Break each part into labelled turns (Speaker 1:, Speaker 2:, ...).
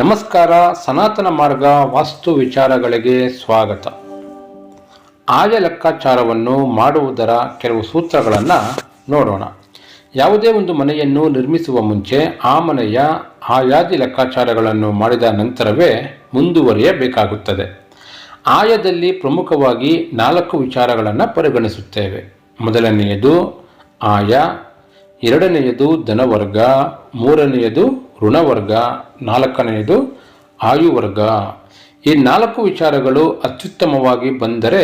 Speaker 1: ನಮಸ್ಕಾರ, ಸನಾತನ ಮಾರ್ಗ ವಾಸ್ತು ವಿಚಾರಗಳಿಗೆ ಸ್ವಾಗತ. ಆಯ ಲೆಕ್ಕಾಚಾರವನ್ನು ಮಾಡುವುದರ ಕೆಲವು ಸೂತ್ರಗಳನ್ನು ನೋಡೋಣ. ಯಾವುದೇ ಒಂದು ಮನೆಯನ್ನು ನಿರ್ಮಿಸುವ ಮುಂಚೆ ಆ ಮನೆಯ ಆಯಾದಿ ಲೆಕ್ಕಾಚಾರಗಳನ್ನು ಮಾಡಿದ ನಂತರವೇ ಮುಂದುವರಿಯಬೇಕಾಗುತ್ತದೆ. ಆಯದಲ್ಲಿ ಪ್ರಮುಖವಾಗಿ ನಾಲ್ಕು ವಿಚಾರಗಳನ್ನು ಪರಿಗಣಿಸುತ್ತೇವೆ. ಮೊದಲನೆಯದು ಆಯ, ಎರಡನೆಯದು ಧನವರ್ಗ, ಮೂರನೆಯದು ಋಣವರ್ಗ ನಾಲ್ಕನೆಯದು ಆಯುವರ್ಗ. ಈ ನಾಲ್ಕು ವಿಚಾರಗಳು ಅತ್ಯುತ್ತಮವಾಗಿ ಬಂದರೆ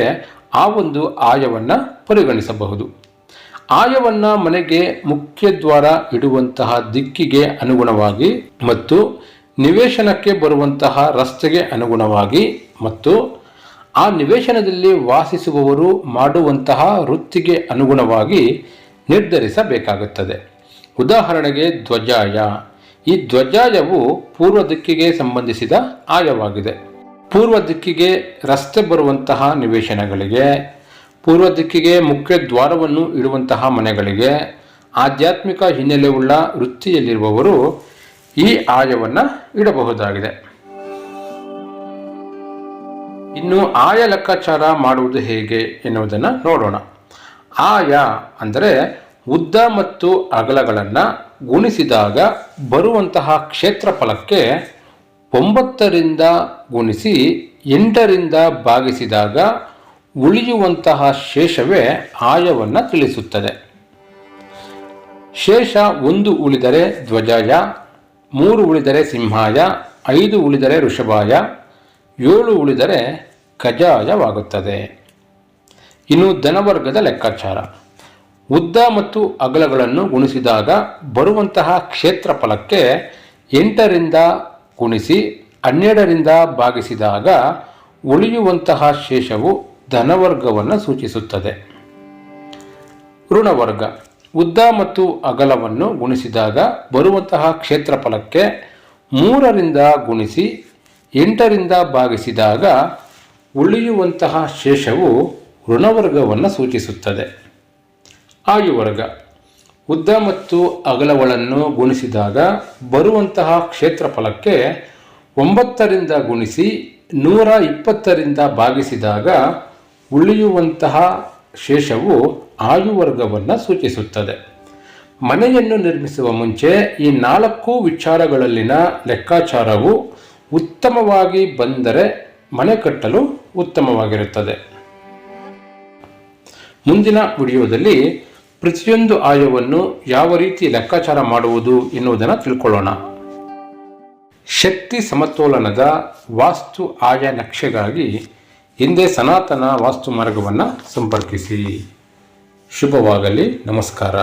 Speaker 1: ಆ ಒಂದು ಆಯವನ್ನು ಪರಿಗಣಿಸಬಹುದು. ಆಯವನ್ನು ಮನೆಗೆ ಮುಖ್ಯ ದ್ವಾರ ಇಡುವಂತಹ ದಿಕ್ಕಿಗೆ ಅನುಗುಣವಾಗಿ ಮತ್ತು ನಿವೇಶನಕ್ಕೆ ಬರುವಂತಹ ರಸ್ತೆಗೆ ಅನುಗುಣವಾಗಿ ಮತ್ತು ಆ ನಿವೇಶನದಲ್ಲಿ ವಾಸಿಸುವವರು ಮಾಡುವಂತಹ ವೃತ್ತಿಗೆ ಅನುಗುಣವಾಗಿ ನಿರ್ಧರಿಸಬೇಕಾಗುತ್ತದೆ. ಉದಾಹರಣೆಗೆ ಧ್ವಜಾಯ. ಈ ಧ್ವಜಾಯವು ಪೂರ್ವ ದಿಕ್ಕಿಗೆ ಸಂಬಂಧಿಸಿದ ಆಯವಾಗಿದೆ. ಪೂರ್ವ ದಿಕ್ಕಿಗೆ ರಸ್ತೆ ಬರುವಂತಹ ನಿವೇಶನಗಳಿಗೆ, ಪೂರ್ವ ದಿಕ್ಕಿಗೆ ಮುಖ್ಯ ದ್ವಾರವನ್ನು ಇಡುವಂತಹ ಮನೆಗಳಿಗೆ, ಆಧ್ಯಾತ್ಮಿಕ ಹಿನ್ನೆಲೆ ಉಳ್ಳ ವೃತ್ತಿಯಲ್ಲಿರುವವರು ಈ ಆಯವನ್ನು ಇಡಬಹುದಾಗಿದೆ. ಇನ್ನು ಆಯ ಲೆಕ್ಕಾಚಾರ ಮಾಡುವುದು ಹೇಗೆ ಎನ್ನುವುದನ್ನು ನೋಡೋಣ. ಆಯ ಅಂದರೆ ಉದ್ದ ಮತ್ತು ಅಗಲಗಳನ್ನು ಗುಣಿಸಿದಾಗ ಬರುವಂತಹ ಕ್ಷೇತ್ರಫಲಕ್ಕೆ ಒಂಬತ್ತರಿಂದ ಗುಣಿಸಿ ಎಂಟರಿಂದ ಭಾಗಿಸಿದಾಗ ಉಳಿಯುವಂತಹ ಶೇಷವೇ ಆಯವನ್ನು ತಿಳಿಸುತ್ತದೆ. ಶೇಷ ಒಂದು ಉಳಿದರೆ ಧ್ವಜಾಯ ಮೂರು ಉಳಿದರೆ ಸಿಂಹಾಯ, ಐದು ಉಳಿದರೆ ಋಷಭಾಯ, ಏಳು ಉಳಿದರೆ ಕಜಾಯವಾಗುತ್ತದೆ. ಇನ್ನು ಧನವರ್ಗದ ಲೆಕ್ಕಾಚಾರ. ಉದ್ದ ಮತ್ತು ಅಗಲಗಳನ್ನು ಗುಣಿಸಿದಾಗ ಬರುವಂತಹ ಕ್ಷೇತ್ರಫಲಕ್ಕೆ ಎಂಟರಿಂದ ಗುಣಿಸಿ ಹನ್ನೆರಡರಿಂದ ಭಾಗಿಸಿದಾಗ ಉಳಿಯುವಂತಹ ಶೇಷವು ಧನವರ್ಗವನ್ನು ಸೂಚಿಸುತ್ತದೆ. ಋಣವರ್ಗ. ಉದ್ದ ಮತ್ತು ಅಗಲವನ್ನು ಗುಣಿಸಿದಾಗ ಬರುವಂತಹ ಕ್ಷೇತ್ರಫಲಕ್ಕೆ ಮೂರರಿಂದ ಗುಣಿಸಿ ಎಂಟರಿಂದ ಭಾಗಿಸಿದಾಗ ಉಳಿಯುವಂತಹ ಶೇಷವು ಋಣವರ್ಗವನ್ನು ಸೂಚಿಸುತ್ತದೆ. ಆಯುವರ್ಗ ಉದ್ದ ಮತ್ತು ಅಗಲಗಳನ್ನು ಗುಣಿಸಿದಾಗ ಬರುವಂತಹ ಕ್ಷೇತ್ರಫಲಕ್ಕೆ ಒಂಬತ್ತರಿಂದ ಗುಣಿಸಿ ನೂರ ಇಪ್ಪತ್ತರಿಂದ ಭಾಗಿಸಿದಾಗ ಉಳಿಯುವಂತಹ ಶೇಷವು ಆಯುವರ್ಗವನ್ನು ಸೂಚಿಸುತ್ತದೆ. ಮನೆಯನ್ನು ನಿರ್ಮಿಸುವ ಮುಂಚೆ ಈ ನಾಲ್ಕು ವಿಚಾರಗಳಲ್ಲಿನ ಲೆಕ್ಕಾಚಾರವು ಉತ್ತಮವಾಗಿ ಬಂದರೆ ಮನೆ ಕಟ್ಟಲು ಉತ್ತಮವಾಗಿರುತ್ತದೆ. ಮುಂದಿನ ವಿಡಿಯೋದಲ್ಲಿ ಪ್ರತಿಯೊಂದು ಆಯವನ್ನು ಯಾವ ರೀತಿ ಲೆಕ್ಕಾಚಾರ ಮಾಡುವುದು ಎನ್ನುವುದನ್ನು ತಿಳ್ಕೊಳ್ಳೋಣ. ಶಕ್ತಿ ಸಮತೋಲನದ ವಾಸ್ತು ಆಯ ನಕ್ಷೆಗಾಗಿ ಹಿಂದೆ ಸನಾತನ ವಾಸ್ತು ಮಾರ್ಗವನ್ನು ಸಂಪರ್ಕಿಸಿ. ಶುಭವಾಗಲಿ, ನಮಸ್ಕಾರ.